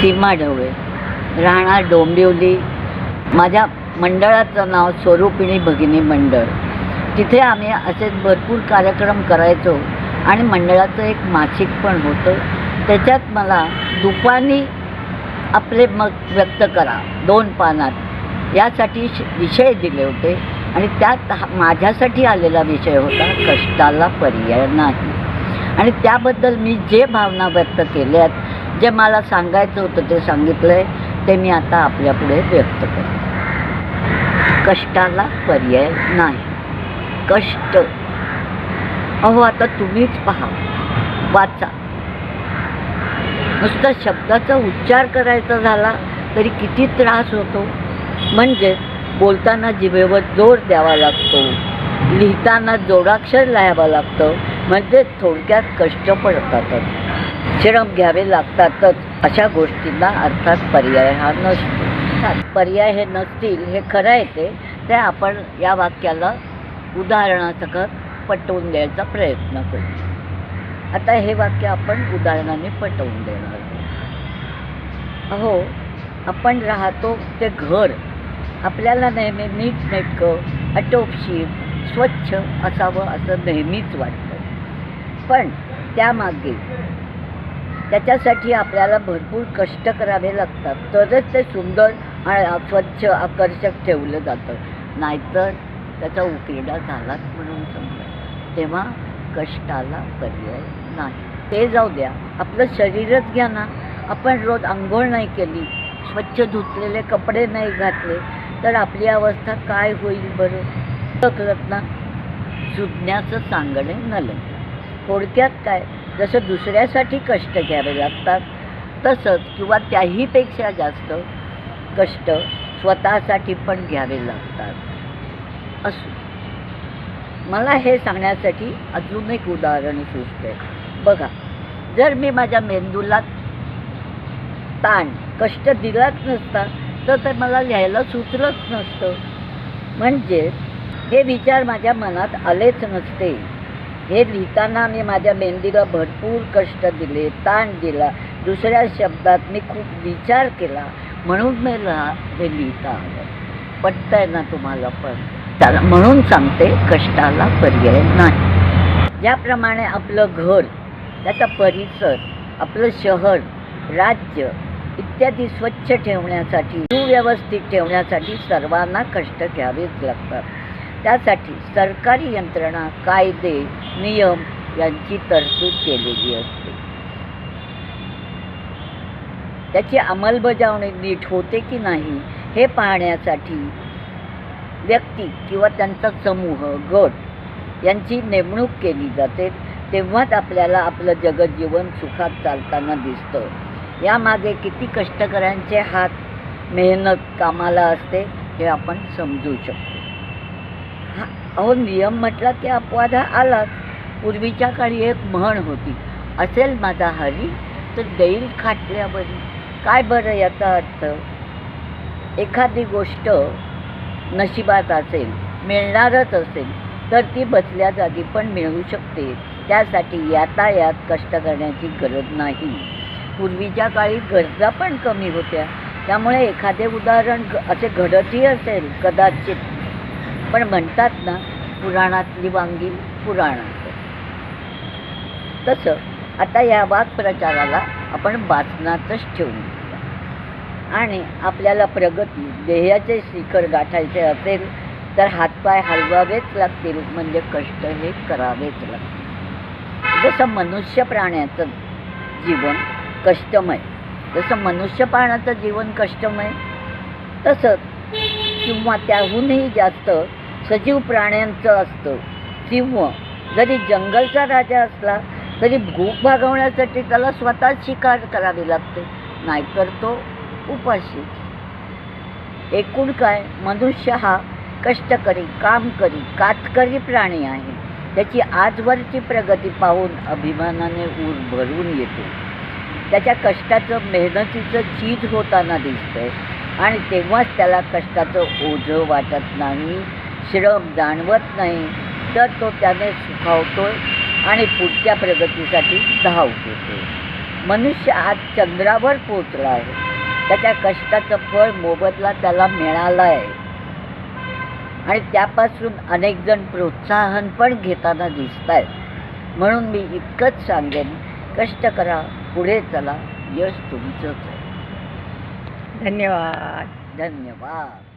सीमा ढवळे राहणार डोंबिवली. माझ्या मंडळाचं नाव स्वरूपिणी भगिनी मंडळ. तिथे आम्ही असेच भरपूर कार्यक्रम करायचो आणि मंडळाचं एक मासिक पण होतं. त्याच्यात मला दुपानी आपले मत व्यक्त करा दोन पानात. यासाठी श- विषय दिले होते आणि त्यात हा- माझ्यासाठी आलेला विषय होता कष्टाला पर्याय नाही. आणि त्याबद्दल मी जे भावना व्यक्त केल्यात जे मला सांगायचं होतं ते सांगितलं आहे ते मी आता आपल्यापुढे व्यक्त करते. कष्टाला पर्याय नाही. कष्ट. अहो आता तुम्हीच पहा. वाचा. नुसता शब्दाचा उच्चार करायचा झाला तरी किती त्रास होतो. म्हणजे बोलताना जिभेवर जोर द्यावा लागतो. लिहिताना जोडाक्षर लिहावं लागतं. म्हणजे थोडक्यात कष्ट पडतातच. श्रम घ्यावे लागतातच अशा गोष्टींना अर्थात पर्याय हा नसतो. अर्थात पर्याय हे नसतील हे खरं आहे ते. ते आपण या वाक्याला उदाहरणासकट पटवून द्यायचा प्रयत्न करू. आता हे वाक्य आपण उदाहरणाने पटवून देणार अहो आपण राहतो ते घर. आपल्याला नेहमी नीटनेटकं आटोपशीर स्वच्छ असावं असं नेहमीच वाटतं. पण त्यामागे त्याच्यासाठी आपल्याला भरपूर कष्ट करावे लागतात. तरच ते सुंदर आणि स्वच्छ आकर्षक ठेवलं जातं. नाहीतर त्याचा उकिरडा झालाच म्हणून समजा. तेव्हा कष्टाला पर्याय नाही. ते जाऊ द्या. आपलं शरीरच घ्या ना. आपण रोज आंघोळ नाही केली स्वच्छ धुतलेले कपडे नाही घातले तर आपली अवस्था काय होईल बरं? सकलत ना? सुज्ञाचं सांगणे नलं. थोडक्यात काय? जसं दुसऱ्यासाठी कष्ट घ्यावे लागतात तसंच किंवा त्याहीपेक्षा जास्त कष्ट स्वतःसाठी पण घ्यावे लागतात. असो मला हे सांगण्यासाठी अजून एक उदाहरण सुचते बघा जर मी माझ्या मेंदूला ताण कष्ट दिलाच नसता तर ते मला लिहायला सुचलंच नसतं. म्हणजे हे विचार माझ्या मनात आलेच नसते. हे लिहिताना मी माझ्या मेंदीला भरपूर कष्ट दिले ताण दिला. दुसऱ्या शब्दात मी खूप विचार केला. म्हणून मला हे लिहिता आलं पटतंय ना तुम्हाला पण? त्याला म्हणून सांगते कष्टाला पर्याय नाही. ज्याप्रमाणे आपलं घर त्याचा परिसर आपलं शहर राज्य इत्यादी स्वच्छ ठेवण्यासाठी सुव्यवस्थित ठेवण्यासाठी सर्वांना कष्ट घ्यावेच लागतात. त्यासाठी सरकारी यंत्रणा कायदे नियम यांची तरतूद केलेली असते. त्याची अंमलबजावणी नीट होते की नाही हे पाहण्यासाठी व्यक्ती किंवा त्यांचा समूह गट यांची नेमणूक केली जाते. तेव्हाच आपल्याला आपलं जगजीवन सुखात चालताना दिसतं. यामागे किती कष्टकऱ्यांचे हात मेहनत कामाला असते हे आपण समजू शकतो. हा अहो नियम म्हटला की अपवाद हा आलाच. पूर्वीच्या काळी एक म्हण होती असेल माझा हरी तर देईल खाटल्यावरी. काय बरं याचा अर्थ? एखादी गोष्ट नशिबात असेल मिळणारच असेल तर ती बसल्या जागी पण मिळू शकते. त्यासाठी यातायात कष्ट करण्याची गरज नाही. पूर्वीच्या काळी गरजा पण कमी होत्या. त्यामुळे एखादे उदाहरण असे घडतही असेल कदाचित पण म्हणतात ना पुराणातली वांगी पुराणात. तसं आता या वाक्प्रचाराला आपण वाचनातच ठेवून आणि आपल्याला प्रगती ध्येयाचे शिखर गाठायचे असेल तर हातपाय हलवावेच लागतील म्हणजे कष्ट हे करावेच लागतील. जसं मनुष्य प्राण्याचं जीवन कष्टमय जसं मनुष्य प्राण्याचं जीवन कष्टमय तसंच किंवा त्याहूनही जास्त सजीव प्राण्यांचं असतं. सिंह जरी जंगलचा राजा असला तरी भूक भागवण्यासाठी त्याला स्वतः शिकार करावी लागते. नाहीतर तो उपाशी. एकूण काय मनुष्य हा कष्टकरी कामकरी कातकरी प्राणी आहे. त्याची आजवरची प्रगती पाहून अभिमानाने ऊर भरून येतो. त्याच्या कष्टाचं मेहनतीचं चीज होताना दिसतंय. आणि तेव्हाच त्याला कष्टाचं ओझं वाटत नाही. श्रम जाणवत नाही तर तो त्याने सुखावतोय आणि पुढच्या प्रगतीसाठी धाव घेतो मनुष्य आज चंद्रावर पोचला आहे. त्याच्या कष्टाचं फळ मोबदला त्याला मिळालं आहे आणि त्यापासून अनेक जण प्रोत्साहन पण घेताना दिसत आहेत म्हणून मी इतकंच सांगेन कष्ट करा पुढे चला यश तुमचंच आहे. धन्यवाद. धन्यवाद.